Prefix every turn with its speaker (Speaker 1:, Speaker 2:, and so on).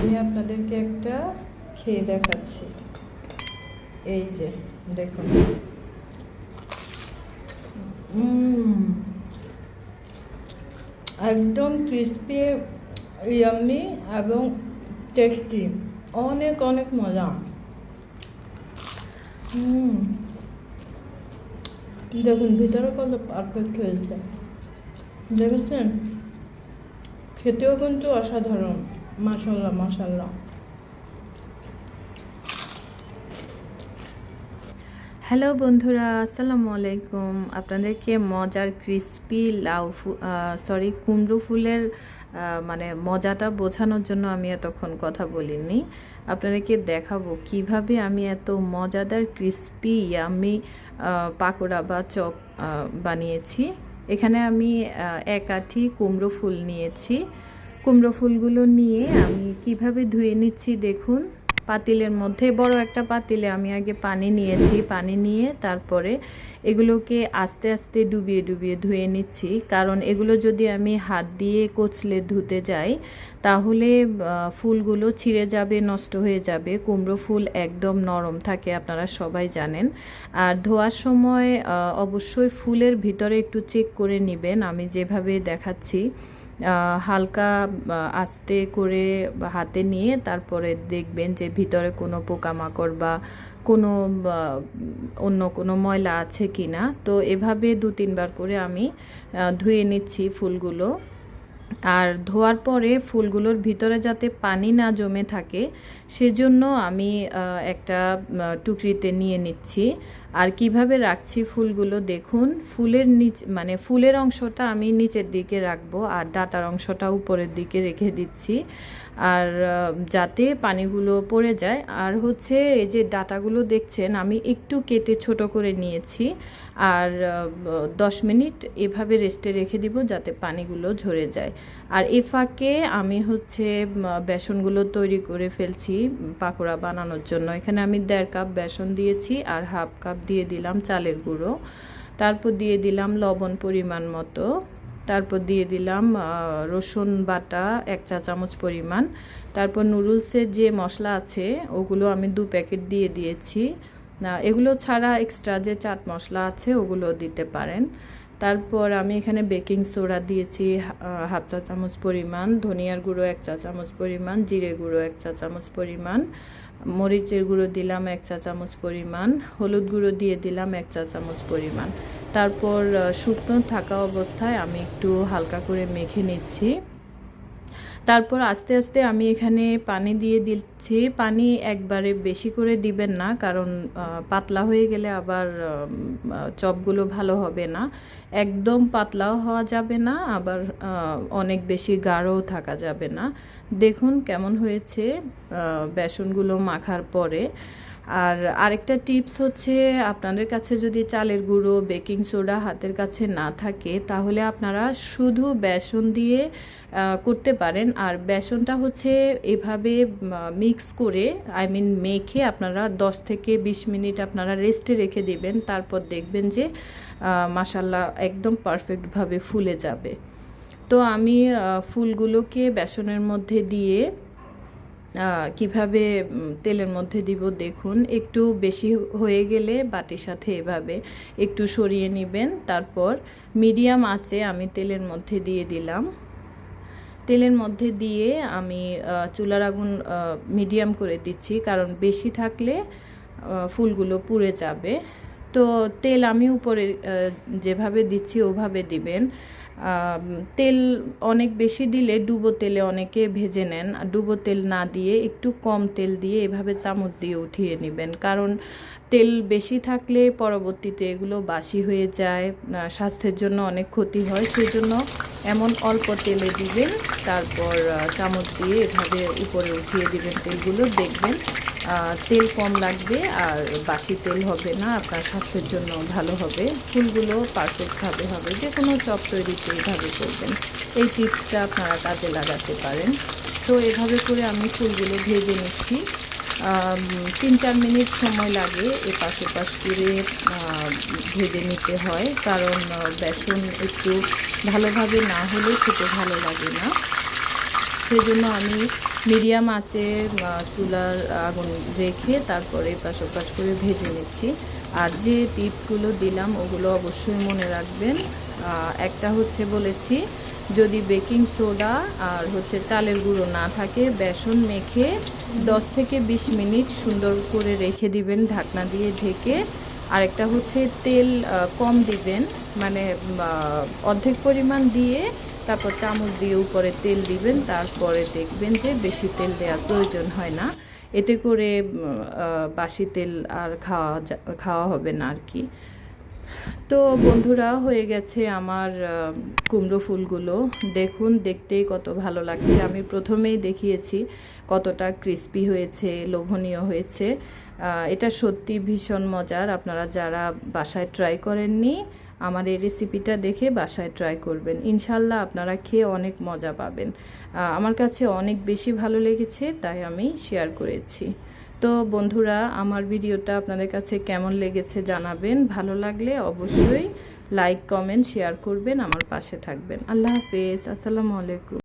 Speaker 1: আমি আপনাদেরকে একটা খেয়ে দেখাচ্ছি। এই যে, দেখুন। একদম ক্রিস্পি ইয়াম্মি এবং টেস্টি অনেক অনেক মজা। দেখুন, ভিতরে কত পারফেক্ট হয়েছে। দেখেছেন? খেতেও কিন্তু অসাধারণ। মাসাল্লাহ মাসাল্লাহ হ্যালো বন্ধুরা, আসসালামু আলাইকুম। আপনাদেরকে মজার ক্রিস্পি লাউ সরি কুমড়ো ফুলের মানে মজাটা বোঝানোর জন্য আমি এতক্ষণ কথা বলিনি। আপনাদেরকে দেখাবো কীভাবে আমি এত মজাদার ক্রিস্পি আমি পাকোড়া বা চপ বানিয়েছি। এখানে আমি এক আঠি কুমড়ো ফুল নিয়েছি। কুমড়ো ফুলগুলো নিয়ে আমি কীভাবে ধুয়ে নিচ্ছি দেখুন। পাতিলের মধ্যে, বড় একটা পাতিলে আমি আগে পানি নিয়েছি। পানি নিয়ে তারপরে এগুলোকে আস্তে আস্তে ডুবিয়ে ডুবিয়ে ধুয়ে নিচ্ছি। কারণ এগুলো যদি আমি হাত দিয়ে কচলে ধুতে যাই, তাহলে ফুলগুলো ছিঁড়ে যাবে, নষ্ট হয়ে যাবে। কুমড়ো ফুল একদম নরম থাকে, আপনারা সবাই জানেন। আর ধোয়ার সময় অবশ্যই ফুলের ভিতরে একটু চেক করে নেবেন। আমি যেভাবে দেখাচ্ছি হালকা আস্তে করে হাতে নিয়ে তারপরে দেখবেন যে ভিতরে কোনো পোকামাকড় বা কোনো অন্য কোনো ময়লা আছে কি না তো এভাবে দু তিনবার করে আমি ধুয়ে নিচ্ছি ফুলগুলো। আর ধোয়ার পরে ফুলগুলোর ভিতরে যাতে পানি না জমে থাকে, সেজন্য আমি একটা টুকরিতে নিয়ে নিচ্ছি। আর কীভাবে রাখছি ফুলগুলো দেখুন, ফুলের নিচ মানে ফুলের অংশটা আমি নিচের দিকে রাখব আর ডাটার অংশটা উপরের দিকে রেখে দিচ্ছি। আর যাতে পানিগুলো পড়ে যায়। আর হচ্ছে এই যে ডাটাগুলো দেখছেন, আমি একটু কেটে ছোট করে নিয়েছি। আর আহ, দশ মিনিট এভাবে রেস্টে রেখে দিব যাতে পানিগুলো ঝরে যায়। আর এ ফাঁকে আমি হচ্ছে বেসনগুলো তৈরি করে ফেলছি পাকোড়া বানানোর জন্য। এখানে আমি দেড় কাপ বেসন দিয়েছি আর হাফ কাপ দিয়ে দিলাম চালের গুঁড়ো। তারপর দিয়ে দিলাম লবণ পরিমাণ মতো। তারপর দিয়ে দিলাম রসুন বাটা এক চা চামচ পরিমাণ। তারপর নুডলসের যে মশলা আছে ওগুলো আমি দু প্যাকেট দিয়ে দিয়েছি। এগুলো ছাড়া এক্সট্রা যে চাট মশলা আছে ওগুলো দিতে পারেন। তারপর আমি এখানে বেকিং সোডা দিয়েছি হাফ চা চামচ পরিমাণ, ধনিয়ার গুঁড়ো এক চা চামচ পরিমাণ, জিরে গুঁড়ো এক চা চামচ পরিমাণ, মরিচের গুঁড়ো দিলাম এক চা চামচ পরিমাণ, হলুদ গুঁড়ো দিয়ে দিলাম এক চা চামচ পরিমাণ। তারপর শুকনো থাকা অবস্থায় আমি একটু হালকা করে মেখে নিচ্ছি। তারপর আস্তে আস্তে আমি এখানে পানি দিয়ে দিচ্ছি। পানি একবারে বেশি করে দিবেন না, কারণ পাতলা হয়ে গেলে আবার চপগুলো ভালো হবে না। একদম পাতলাও হওয়া যাবে না, আবার অনেক বেশি গাঢ়ও থাকা যাবে না। দেখুন কেমন হয়েছে বেসনগুলো মাখার পরে। আর আরেকটা টিপস হচ্ছে আপনাদের কাছে যদি চালের গুঁড়ো, বেকিং সোডা হাতের কাছে না থাকে, তাহলে আপনারা শুধু বেসন দিয়ে করতে পারেন। আর বেসনটা হচ্ছে এভাবে মিক্স করে, আই মিন মেখে আপনারা 10 থেকে 20 মিনিট আপনারা রেস্টে রেখে দিবেন। তারপর দেখবেন যে মাসাল্লাহ একদম পারফেক্টভাবে ফুলে যাবে। তো আমি ফুলগুলোকে বেসনের মধ্যে দিয়ে কীভাবে তেলের মধ্যে দিব দেখুন, একটু বেশি হয়ে গেলে বাটির সাথে এভাবে একটু সরিয়ে নেবেন। তারপর মিডিয়াম আঁচে আমি তেলের মধ্যে দিয়ে দিলাম। তেলের মধ্যে দিয়ে আমি চুলার আগুন মিডিয়াম করে দিচ্ছি, কারণ বেশি থাকলে ফুলগুলো পুড়ে যাবে। তো তেল আমি উপরে যেভাবে দিচ্ছি ওভাবে দিবেন। তেল অনেক বেশি দিলে ডুবো তেলে অনেকে ভেজে নেন। আর ডুবো তেল না দিয়ে একটু কম তেল দিয়ে এভাবে চামচ দিয়ে উঠিয়ে নেবেন। কারণ তেল বেশি থাকলে পরবর্তীতে এগুলো বাসি হয়ে যায় স্বাস্থ্যের জন্য অনেক ক্ষতি হয়। সেজন্য এমন অল্প তেলে দিবেন, তারপর চামচ দিয়ে এভাবে উপরে উঠিয়ে দিবেন তেলগুলো। দেখবেন তেল কম লাগবে আর বাসি তেল হবে না, আপনার স্বাস্থ্যের জন্য ভালো হবে। ফুলগুলো পারফেক্টভাবে হবে, যে কোনো চপ তৈরিতে এইভাবে করবেন। এই টিপসটা আপনারা কাজে লাগাতে পারেন। তো এভাবে করে আমি ফুলগুলো ভেজে নিচ্ছি। তিন চার মিনিট সময় লাগে এপাশ ওপাশ করে ভেজে নিতে হয়। কারণ বেসন একটু ভালোভাবে না হলে খেতে ভালো লাগে না। সেজন্য আমি মিডিয়াম আঁচে চুলার আগুন রেখে তারপরে পাশ পাশ করে ভেজে নিচ্ছি। আর যে টিপসগুলো দিলাম, ওগুলো অবশ্যই মনে রাখবেন। একটা হচ্ছে বলেছি, যদি বেকিং সোডা আর হচ্ছে চালের গুঁড়ো না থাকে, বেসন মেখে 10 থেকে 20 মিনিট সুন্দর করে রেখে দিবেন ঢাকনা দিয়ে ঢেকে। আরেকটা হচ্ছে তেল কম দিবেন মানে অর্ধেক পরিমাণ দিয়ে তারপর চামচ দিয়ে উপরে তেল দিবেন, তারপরে দেখবেন যে বেশি তেল দেওয়ার প্রয়োজন হয় না। এতে করে বাসি তেল আর খাওয়া খাওয়া হবে না আর কি। তো বন্ধুরা, হয়ে গেছে আমার কুমড়ো ফুলগুলো। দেখুন, দেখতেই কত ভালো লাগছে। আমি প্রথমেই দেখিয়েছি কতটা ক্রিস্পি হয়েছে, লোভনীয় হয়েছে। এটা সত্যি ভীষণ মজার। আপনারা যারা বাসায় ট্রাই করেননি আমার এই রেসিপিটা দেখে বাসায় ট্রাই করবেন। ইনশাল্লাহ আপনারা খেয়ে অনেক মজা পাবেন। আমার কাছে অনেক বেশি ভালো লেগেছে, তাই আমি শেয়ার করেছি। তো বন্ধুরা, আমার ভিডিওটা আপনাদের কাছে কেমন লেগেছে জানাবেন। ভালো লাগলে অবশ্যই লাইক কমেন্ট শেয়ার করবেন। আমার পাশে থাকবেন। আল্লাহ হাফেজ। আসসালামু আলাইকুম।